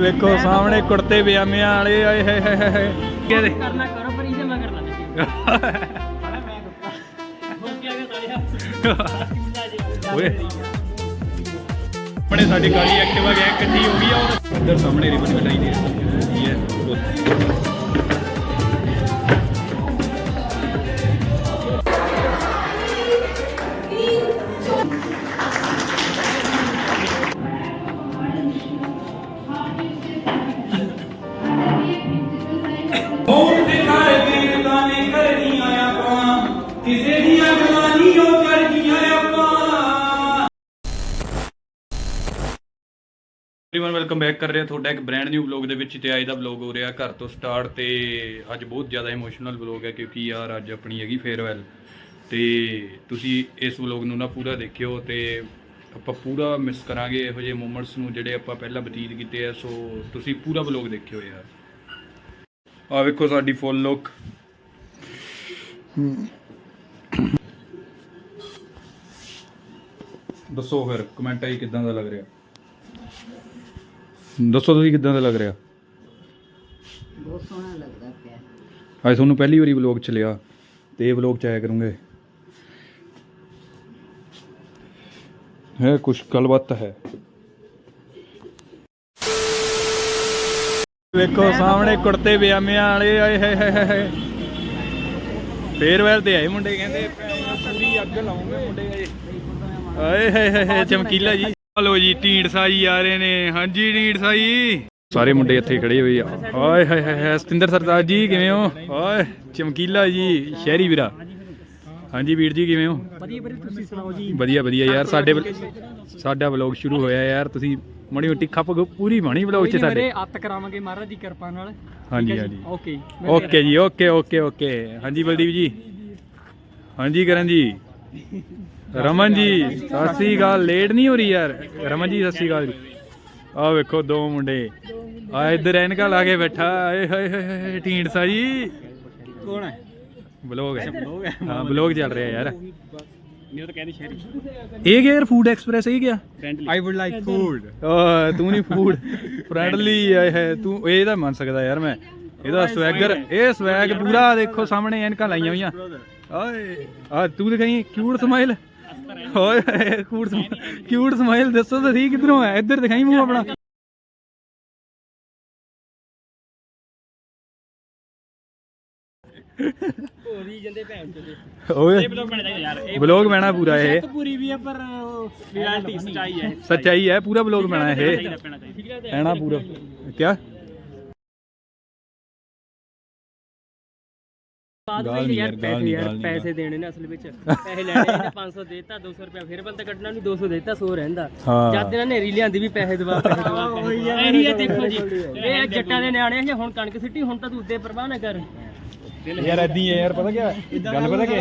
ਵੇਖੋ ਸਾਹਮਣੇ ਕੁੜਤੇ ਪਜਾਮਿਆਂ ਵਾਲੇ ਆਏ ਹਾਏ ਹਾਏ ਹਾਏ ਕਿਹਦੇ ਕਰਨਾ ਕਰੋ ਪਰ ਇਹਦੇ ਮਗਰ ਨਾ ਤਾਲਿਆ ਓਏ। ਆਪਣੇ ਸਾਡੀ ਕਾਲੀ ਐਕਟਿਵਾ ਗੈਂਗ ਇਕੱਠੀ ਹੋ ਗਈ ਆ ਉਹ ਇੱਧਰ ਸਾਹਮਣੇ ਰਿਬਨ ਕਟਾਈ ਦੇ ਰਹੀ ਹੈ ਵੈਲਕਮ ਬੈਕ ਕਰ ਰਿਹਾ, ਤੁਹਾਡਾ ਇੱਕ ਬ੍ਰੈਂਡ ਨਿਊ ਵਲੌਗ ਦੇ ਵਿੱਚ ਤੇ ਅੱਜ ਦਾ ਵਲੌਗ ਹੋ ਰਿਹਾ, ਘਰ ਤੋਂ ਸਟਾਰਟ ਤੇ ਅੱਜ ਬਹੁਤ ਜ਼ਿਆਦਾ ਇਮੋਸ਼ਨਲ ਵਲੌਗ ਹੈ ਕਿਉਂਕਿ ਯਾਰ ਅੱਜ ਆਪਣੀ ਹੈਗੀ ਫੇਅਰਵੈਲ ਤੇ ਤੁਸੀਂ ਇਸ ਵਲੌਗ ਨੂੰ ਨਾ ਪੂਰਾ ਦੇਖਿਓ ਤੇ ਆਪਾਂ ਪੂਰਾ ਮਿਸ ਕਰਾਂਗੇ ਇਹੋ ਜਿਹੇ ਮੂਮੈਂਟਸ ਨੂੰ ਜਿਹੜੇ ਆਪਾਂ ਪਹਿਲਾਂ ਬਤੀਤ ਕੀਤੇ ਆ, ਸੋ ਤੁਸੀਂ ਪੂਰਾ ਵਲੌਗ ਦੇਖਿਓ ਯਾਰ। ਆ ਵੇਖੋ ਸਾਡੀ ਫੁੱਲ ਲੁੱਕ ਦੱਸੋ ਫਿਰ ਕਮੈਂਟਾਂ 'ਚ ਕਿਦਾਂ ਦਾ ਲੱਗ ਰਿਹਾ? ਦੱਸੋ ਤੁਸੀਂ ਕਿਦਾਂ ਦਾ ਲੱਗ ਰਿਹਾ? ਬਹੁਤ ਸੋਹਣਾ ਲੱਗਦਾ ਪਿਆ। ਅੱਜ ਤੁਹਾਨੂੰ ਪਹਿਲੀ ਵਾਰੀ ਵਲੌਗ ਚ ਲਿਆ ਤੇ ਇਹ ਵਲੌਗ ਚ ਆਇਆ ਕਰੂੰਗੇ। ਹੈ ਕੁਝ ਗੱਲਬਾਤ ਹੈ। ਵੇਖੋ ਸਾਹਮਣੇ ਕੁੜਤੇ ਪਜਾਮਿਆਂ ਵਾਲੇ ਆਏ ਹਾਏ ਹਾਏ ਹਾਏ ਹਾਏ। ਫੇਰਵੈਲ ਤੇ ਆਏ ਮੁੰਡੇ ਕਹਿੰਦੇ ਪੂਰੀ ਅੱਗ ਲਾਉਂਗੇ ਮੁੰਡੇ ਆਏ ਹਾਏ ਹਾਏ ਹਾਏ ਚਮਕੀਲਾ ਜੀ। ਹਲੋ ਜੀ ਢੀਂਡਸਾ ਜੀ ਆ ਰਹੇ ਨੇ। ਹਾਂਜੀ ਢੀਂਡਸਾ ਜੀ ਸਾਰੇ ਮੁੰਡੇ ਇੱਥੇ ਖੜੇ ਹੋਏ ਆ। ਹਾਏ ਹਾਏ ਹਾਏ ਸਤਿੰਦਰ ਸਰਦਾਰ ਜੀ ਕਿਵੇਂ ਹੋ? ਓਏ ਚਮਕੀਲਾ ਜੀ ਸ਼ਹਿਰੀ ਵੀਰਾ। ਹਾਂਜੀ ਵੀਰ ਜੀ ਕਿਵੇਂ ਹੋ? ਵਧੀਆ ਵਧੀਆ ਤੁਸੀਂ ਸੁਣਾਓ ਜੀ ਵਧੀਆ ਵਧੀਆ ਯਾਰ ਸਾਡੇ ਸਾਡਾ ਵਲੌਗ ਸ਼ੁਰੂ ਹੋਇਆ ਯਾਰ ਤੁਸੀਂ ਮਣੀ ਮੋਟੀ ਖੱਪ ਗੋ ਪੂਰੀ ਬਣੀ ਵਲੌਗ ਚ ਸਾਡੇ। ਮੇਰੇ ਅੱਤ ਕਰਾਵਾਂਗੇ ਮਹਾਰਾਜ ਦੀ ਕਿਰਪਾ ਨਾਲ। ਹਾਂਜੀ ਹਾਂਜੀ। ਓਕੇ ਓਕੇ ਜੀ ਓਕੇ ਓਕੇ ਓਕੇ। ਹਾਂਜੀ ਬਲਦੀਪ ਜੀ। ਹਾਂਜੀ ਕਰਨ ਜੀ। ਰਮਨ ਜੀ ਸਤਿ ਸ੍ਰੀ ਅਕਾਲ। ਲੇਟ ਨਹੀਂ ਹੋ ਰਹੀ ਯਾਰ। ਰਮਨ ਜੀ ਸਤਿ ਸ੍ਰੀ ਅਕਾਲ ਜੀ। ਆਹ ਵੇਖੋ ਦੋ ਮੁੰਡੇ। ਆ ਇੱਧਰ ਐਨਕਾ ਲਾ ਕੇ ਬੈਠਾ। ਏ ਹਾਏ ਹਾਏ ਹਾਏ ਢੀਂਡਸਾ ਜੀ ਕੌਣ ਹੈ? ਬਲੌਗ ਹੈ। ਹਾਂ। ਬਲੌਗ ਚੱਲ ਰਿਹਾ ਯਾਰ। ਨਹੀਂ ਤਾਂ ਕਹਿੰਦੀ ਸ਼ਹਿਰੀ। ਇਹ ਗਿਆ ਯਾਰ ਫੂਡ ਐਕਸਪ੍ਰੈਸ ਇਹ ਗਿਆ? ਆਈ ਊਡ ਲਾਈਕ ਫੂਡ ਤੂੰ ਨਹੀਂ ਫੂਡ ਫ੍ਰੈਂਡਲੀ ਹੈ ਤੂੰ ਇਹ ਤਾਂ ਮੰਨ ਸਕਦਾ ਯਾਰ ਮੈਂ। ਇਹਦਾ ਸਵੈਗਰ ਇਹ ਸਵੈਗ ਪੂਰਾ ਦੇਖੋ ਸਾਹਮਣੇ ਐਨਕਾਂ ਲਾਈਆਂ ਹੋਈਆਂ। ਓਏ ਆ ਤੂੰ ਦਿਖਾਈ ਕਿਊਟ ਸਮਾਈਲ ਓਏ ਕਿਊਟ ਕਿਊਟ ਸਮਾਈਲ ਦੱਸੋ ਤਾਂ ਸਹੀ ਕਿਧਰੋਂ ਹੈ ਇੱਧਰ ਦਿਖਾਈ ਮੂੰਹ ਆਪਣਾ। ਹੋਰੀ ਜਾਂਦੇ ਭੈਣ ਚੋਦੇ। ਓਏ ਬਲੌਗ ਬਣਦਾ ਯਾਰ ਇਹ ਬਲੌਗ ਬਣਾ ਪੂਰਾ ਇਹ। ਪੂਰੀ ਵੀ ਹੈ ਪਰ ਰਿਐਲਿਟੀ ਸੱਚਾਈ ਹੈ। ਸੱਚਾਈ ਹੈ ਪੂਰਾ ਬਲੌਗ ਬਣਾ ਇਹ। ਪੈਣਾ ਚਾਹੀਦਾ। ਐਣਾ ਪੂਰਾ। ਕਿਆ? ਬਾਅਦ ਗਾਲ ਵਿੱਚ ਨੀ ਯਾਰ ਯਾਰ, ਗਾਲ ਪੈਸੇ ਨੀ, ਯਾਰ ਗਾਲ ਨੀ, ਪੈਸੇ ਦੇਣੇ ਨੇ ਅਸਲ ਵਿੱਚ। ਪੈਸੇ ਲੈਣੇ ਇਹਨੇ 500 ਦੇਤਾ 200 ਰੁਪਏ ਫਿਰ ਬੰਦਾ ਕੱਢਣਾ ਨਹੀਂ 200 ਦੇਤਾ 100 ਰਹਿੰਦਾ। ਹਾਂ। ਜਦ ਇਹਨਾਂ ਨੇ ਰੀਲੀ ਆਂਦੀ ਵੀ ਪੈਸੇ ਦਵਾ ਪੈਸੇ ਦਵਾ ਇਹੀ ਹੈ ਦੇਖੋ ਜੀ ਇਹ ਜੱਟਾਂ ਦੇ ਨਿਆਣੇ ਆ ਹੁਣ ਕਣਕ ਸਿੱਟੀ ਹੁਣ ਤਾਂ ਤੂੰ ਉੱਤੇ ਪਰਵਾਹ ਨਾ ਕਰ। ਯਾਰ ਐਦੀ ਹੈ ਯਾਰ ਪਤਾ ਕੀ ਗੱਲ ਪਤਾ ਕੀ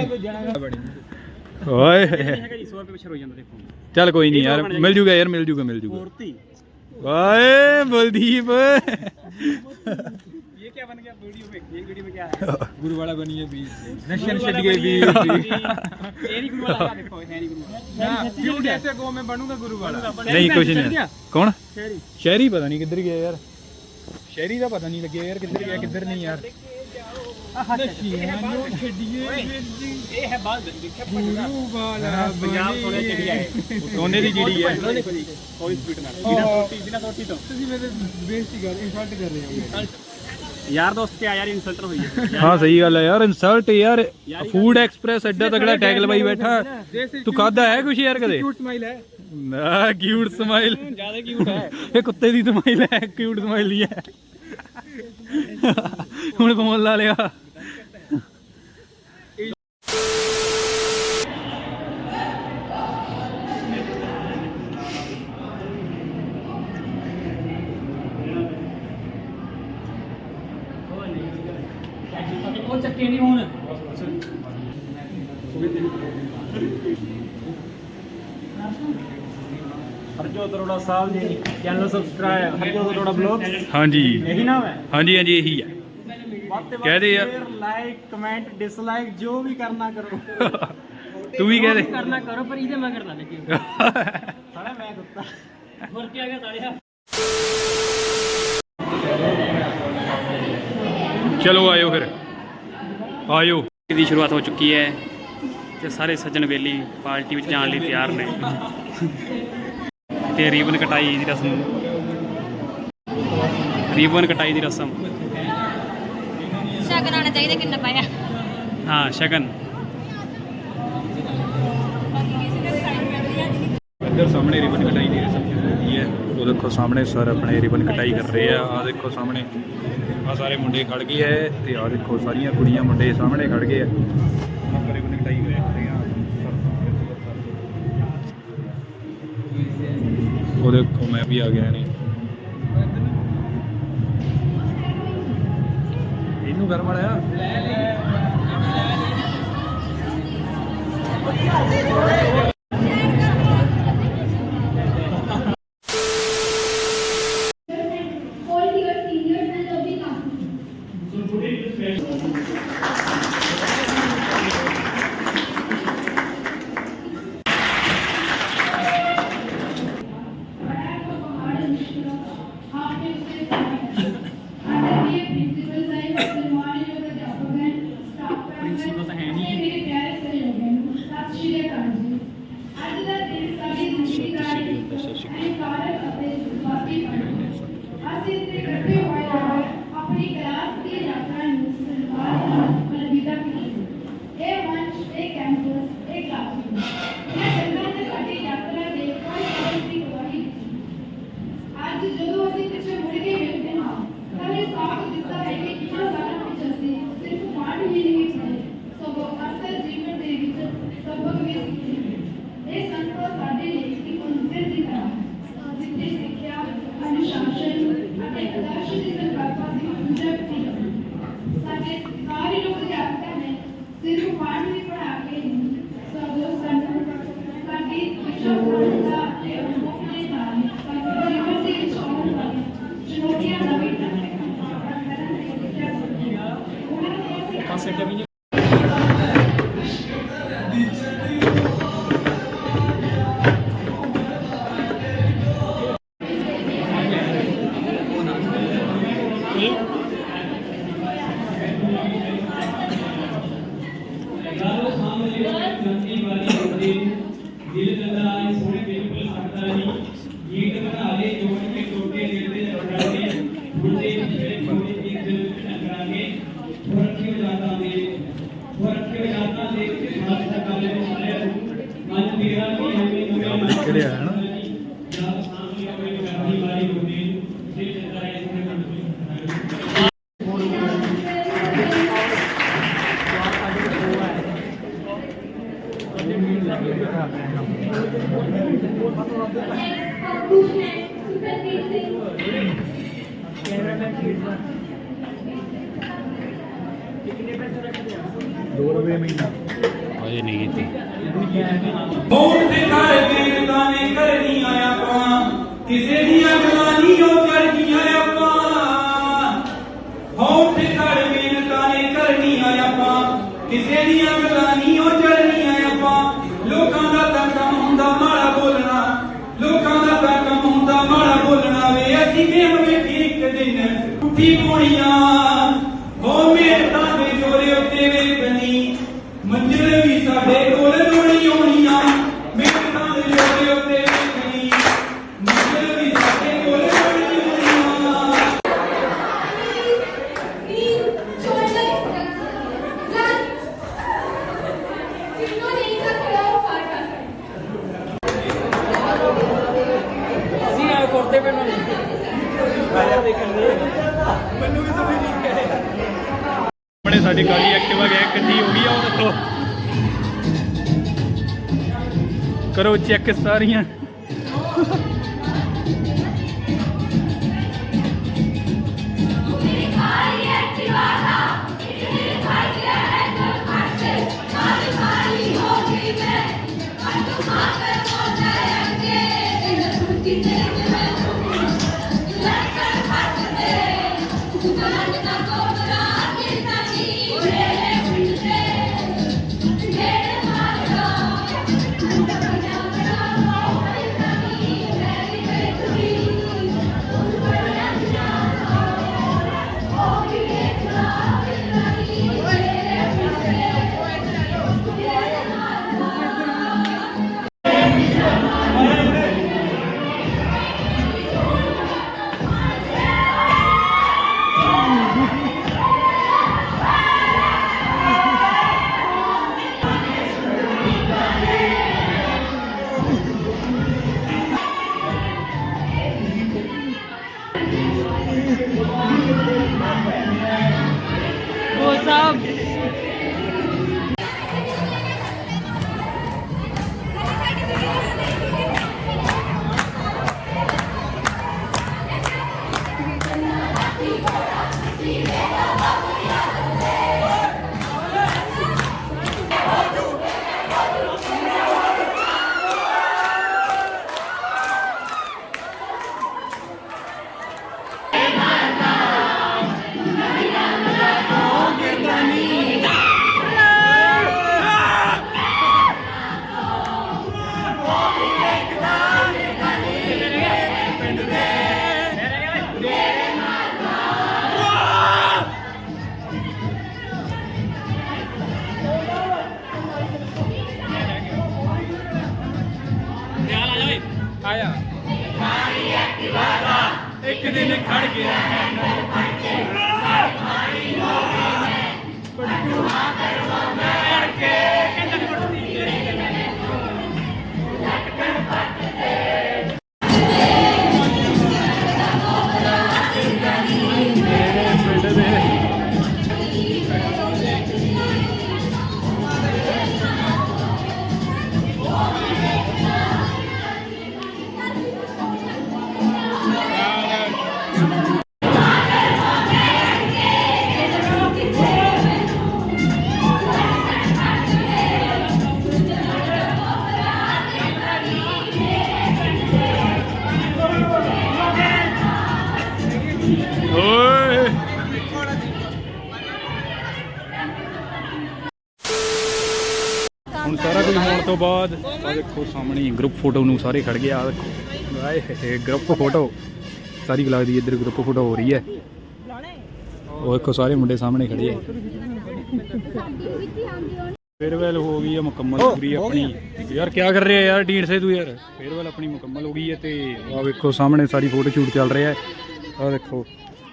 ਓਏ। ਹੈਗਾ ਜੀ 100 ਰੁਪਏ ਪਿਛੜ ਹੋ ਜਾਂਦਾ ਦੇਖੋ। ਚੱਲ ਕੋਈ ਨਹੀਂ ਯਾਰ ਮਿਲ ਜੂਗਾ ਯਾਰ ਮਿਲ ਜੂਗਾ ਮਿਲ ਜੂਗਾ। ਮੂਰਤੀ ਓਏ ਬਲਦੀਪ। क्या बन गया वीडियो में ये वीडियो में क्या है ਗੁਰੂ ਵਾਲਾ ਬਣੀ ਹੈ ਵੀ नशन छट गए भी ये नहीं गुरु वाला देखो है नहीं गुरु वाला क्यों कैसे गो में बनूंगा गुरु वाला ਨਹੀਂ ਕੁਝ ਨਹੀਂ ਕੌਣ शहरी ਸ਼ਹਿਰੀ ਪਤਾ ਨਹੀਂ ਕਿੱਧਰ ਗਿਆ ਯਾਰ ਸ਼ਹਿਰੀ ਦਾ ਪਤਾ ਨਹੀਂ ਲੱਗਿਆ ਯਾਰ ਕਿੱਧਰ ਗਿਆ ਕਿੱਧਰ ਨਹੀਂ ਯਾਰ ये है बात देखा गुरु वाला पंजाब सोने चढ़ी है ਸੋਨੇ ਦੀ ਜਿਹੜੀ ਹੈ कोई स्पीड ना बिना सोटी बिना सोटी तो ਤੁਸੀਂ ਮੇਰੇ ਬੇਇੱਜ਼ਤੀ ਕਰ ਇਨਸਲਟ ਕਰ ਰਹੇ ਹੋ ਯਾਰ ਦੋਸਤ ਤੇ ਯਾਰ ਇਨਸਲਟ ਹੋਈ ਹੈ। ਹਾਂ ਸਹੀ ਗੱਲ ਹੈ ਯਾਰ ਇਨਸਲਟ ਯਾਰ ਫੂਡ ਐਕਸਪ੍ਰੈਸ ਐਡਾ ਤਗੜਾ ਟੈਗ ਲਵਾਈ ਬੈਠਾ। ਤੂੰ ਖਾਦਾ ਹੈ ਕੁਛ ਯਾਰ ਕਦੇ? ਕਿਊਟ ਸਮਾਈਲ ਹੈ। ਨਾ ਕਿਊਟ ਸਮਾਈਲ ਜ਼ਿਆਦਾ ਕਿਊਟ ਹੈ। ਇਹ ਕੁੱਤੇ ਦੀ ਸਮਾਈਲ ਹੈ ਕਿਊਟ ਸਮਾਈਲ ਹੀ ਹੈ। ਹੁਣ ਕਮਲ ਲਾ ਲਿਆ। ਚੱਕੇ ਨਹੀਂ ਹੁਣ। Harjot Arora Sahib ji channel subscribe Harjot Arora blog. ਹਾਂਜੀ। ਇਹੀ ਨਾਮ ਹੈ? ਹਾਂਜੀ ਹਾਂਜੀ ਇਹੀ ਹੈ ਯਾਰ। ਲਾਈਕ ਕਮੈਂਟ ਡਿਸਲਾਈਕ ਜੋ ਵੀ ਕਰਨਾ ਕਰੋ। ਤੂੰ ਵੀ ਕਹਿ ਦੇ। ਕਰਨਾ ਕਰੋ ਪਰ ਇਹਦੇ ਮਗਰ ਨਾ ਲੱਗਿਓ ਸਾਲਾ ਮੈਂ ਕੁੱਤਾ। ਹੋਰ ਕੀ ਆ ਗਿਆ ਸਾਲਿਆ। ਚਲੋ ਆਇਓ ਫਿਰ। ਆਇਓ। ਦੀ ਸ਼ੁਰੂਆਤ ਹੋ ਚੁੱਕੀ ਹੈ ਤੇ ਸਾਰੇ ਸੱਜਣ ਵੇਲੀ ਪਾਰਟੀ ਵਿੱਚ ਜਾਣ ਲਈ ਤਿਆਰ ਨੇ। ਤੇ ਰੀਬਨ ਕਟਾਈ ਦੀ ਰਸਮ। ਰੀਬਨ ਕਟਾਈ ਦੀ ਰਸਮ। ਸ਼ਗਨ ਆਉਣਾ ਚਾਹੀਦਾ ਕਿੰਨਾ ਪਾਇਆ? ਹਾਂ ਸ਼ਗਨ। ਇੱਧਰ ਸਾਹਮਣੇ ਰਿਬਨ ਕਟਾਈ ਦੀ ਰਸਮ ਸ਼ੁਰੂ ਹੋਈ ਹੈ। ਦੇਖੋ ਸਾਹਮਣੇ ਸਰ ਆਪਣੇ ਰਿਬਨ ਕਟਾਈ ਕਰ ਰਹੇ ਆ। ਆ ਦੇਖੋ ਸਾਹਮਣੇ। ਆ ਸਾਰੇ ਮੁੰਡੇ ਖੜ ਗਏ ਐ ਤੇ ਆ ਦੇਖੋ ਸਾਰੀਆਂ ਕੁੜੀਆਂ ਮੁੰਡੇ ਸਾਹਮਣੇ ਖੜ ਗਏ ਆ ਆਪਾਂ ਰਿਬਨ ਕਟਾਈ ਕਰ ਰਹੇ ਆ। ਉਹ ਦੇਖੋ ਮੈਂ ਵੀ ਆ ਗਿਆ ਨੇ। ਇਹਨੂੰ ਕਰ ਮੜਿਆ all ਦਿਲ ਕਰਦਾ ਹੈ ਸੋਹਣੇ ਬਿਲਕੁਲ ਸਕਦਾ ਨਹੀਂ। ਗੀਤ ਬਣਾ ਲੈ ਜੋੜ ਕੇ ਟੋਟੇ ਦਿਲ ਦੇ ਰੋੜਾਂਗੇ ਬੁੱਢੇ ਜਿਹੜੇ ਕੋਲੇ ਇੱਕ ਦਿਲ ਵਿੱਚ ਟਕਰਾਂਗੇ ਫਰਕੀ ਜਾਤਾਂ ਦੇ। ਫਰਕੀ ਜਾਤਾਂ ਦੇ। ਮਾਸਟਰ ਕਾਲੇ ਦੇ ਸਾਰਿਆਂ ਨੂੰ ਮਨ ਮੇਰਾ ਵੀ ਐਵੇਂ ਨਵੇਂ ਕਿਹੜਿਆ ਹੈ ਨਾ? दो रुपये महीना और नहीं थी बहुत से घर में गाने करनी आया कौन किसे दिया गुलामी हो करनी आया कौन बहुत से घर में गाने करनी आया कौन किसे दिया गुलामी people here ਕਰੋ ਚੈੱਕ ਸਾਰੀਆਂ ਇੱਕ ਦਿਨ ਖੜ ਗਿਆ ਓਏ ਹੁਣ ਸਾਰਾ ਕੁਝ ਹੋਣ ਤੋਂ ਬਾਅਦ ਆ ਦੇਖੋ ਸਾਹਮਣੇ ਗਰੁੱਪ ਫੋਟੋ ਨੂੰ ਸਾਰੇ ਖੜ ਗਏ ਆ ਦੇਖੋ। ਆਏ ਗਰੁੱਪ ਫੋਟੋ ਸਾਰੀ ਕਲਾਸ ਦੀ ਇੱਧਰ ਗਰੁੱਪ ਫੋਟੋ ਹੋ ਰਹੀ ਹੈ। ਉਹ ਦੇਖੋ ਸਾਰੇ ਮੁੰਡੇ ਸਾਹਮਣੇ ਖੜੇ ਆ। ਫੇਅਰਵੈਲ ਹੋ ਗਈ ਹੈ ਮੁਕੰਮਲ ਪੂਰੀ ਆਪਣੀ। ਯਾਰ ਕੀ ਕਰ ਰਿਹਾ ਯਾਰ ਢੀਂਡ ਸੇ ਤੂੰ ਯਾਰ। ਫੇਅਰਵੈਲ ਆਪਣੀ ਮੁਕੰਮਲ ਹੋ ਗਈ ਹੈ ਤੇ ਆ ਵੇਖੋ ਸਾਹਮਣੇ ਸਾਰੀ ਫੋਟੋ ਸ਼ੂਟ ਚੱਲ ਰਿਹਾ ਹੈ। ਆ ਦੇਖੋ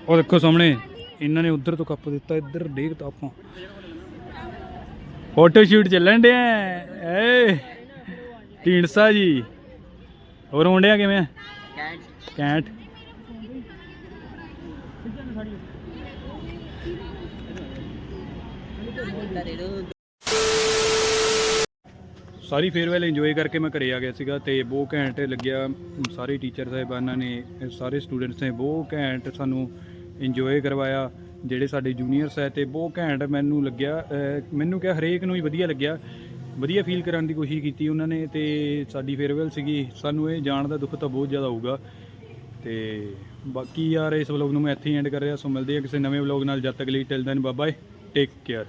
ਉਹ ਦੇਖੋ ਸਾਹਮਣੇ। ਇਹਨਾਂ ਨੇ ਉਧਰ ਤੋਂ ਕੱਪ ਦਿੱਤਾ, ਇੱਧਰ ਦੇਖਤਾ ਆਪਾਂ। ਫੋਟੋ ਸ਼ੂਟ ਚੱਲਣ ਡਿਆ। ਏ ਢੀਂਡਸਾ ਜੀ। ਹੋਰ ਮੁੰਡਿਆ ਕਿਵੇਂ? ਆ ਕੈਂਟ ਸਾਰੀ ਫੇਅਰਵੈਲ ਇੰਜੋਏ ਕਰਕੇ ਮੈਂ ਘਰੇ ਆ ਗਿਆ ਸੀਗਾ ਤੇ ਬਹੁਤ ਘੈਂਟ ਲੱਗਿਆ। ਸਾਰੇ ਟੀਚਰ ਸਾਹਿਬਾਨਾਂ ਨੇ, ਸਾਰੇ ਸਟੂਡੈਂਟਸ ਨੇ ਬਹੁਤ ਘੈਂਟ ਸਾਨੂੰ ਇੰਜੋਏ ਕਰਵਾਇਆ। ਜਿਹੜੇ ਸਾਡੇ ਜੂਨੀਅਰਸ ਹੈ ਤੇ ਬਹੁਤ ਘੈਂਟ ਮੈਨੂੰ ਲੱਗਿਆ ਮੈਨੂੰ ਕਿਹਾ ਹਰੇਕ ਨੂੰ ਹੀ ਵਧੀਆ ਲੱਗਿਆ। ਵਧੀਆ ਫੀਲ ਕਰਨ ਦੀ ਕੋਸ਼ਿਸ਼ ਕੀਤੀ ਉਹਨਾਂ ਨੇ ਤੇ ਸਾਡੀ ਫੇਅਰਵੈਲ ਸੀਗੀ। ਸਾਨੂੰ ਇਹ ਜਾਣ ਦਾ ਦੁੱਖ ਤਾਂ ਬਹੁਤ ਜ਼ਿਆਦਾ ਹੋਊਗਾ। ਤੇ ਬਾਕੀ ਯਾਰ, ਇਸ ਵਲੌਗ ਨੂੰ ਮੈਂ ਇੱਥੇ ਹੀ ਐਂਡ ਕਰ ਰਿਹਾ। ਸੋ ਮਿਲਦੇ ਹਾਂ ਕਿਸੇ ਨਵੇਂ ਵਲੌਗ ਨਾਲ। ਜਦ ਤੱਕ ਲਈ till then bye take care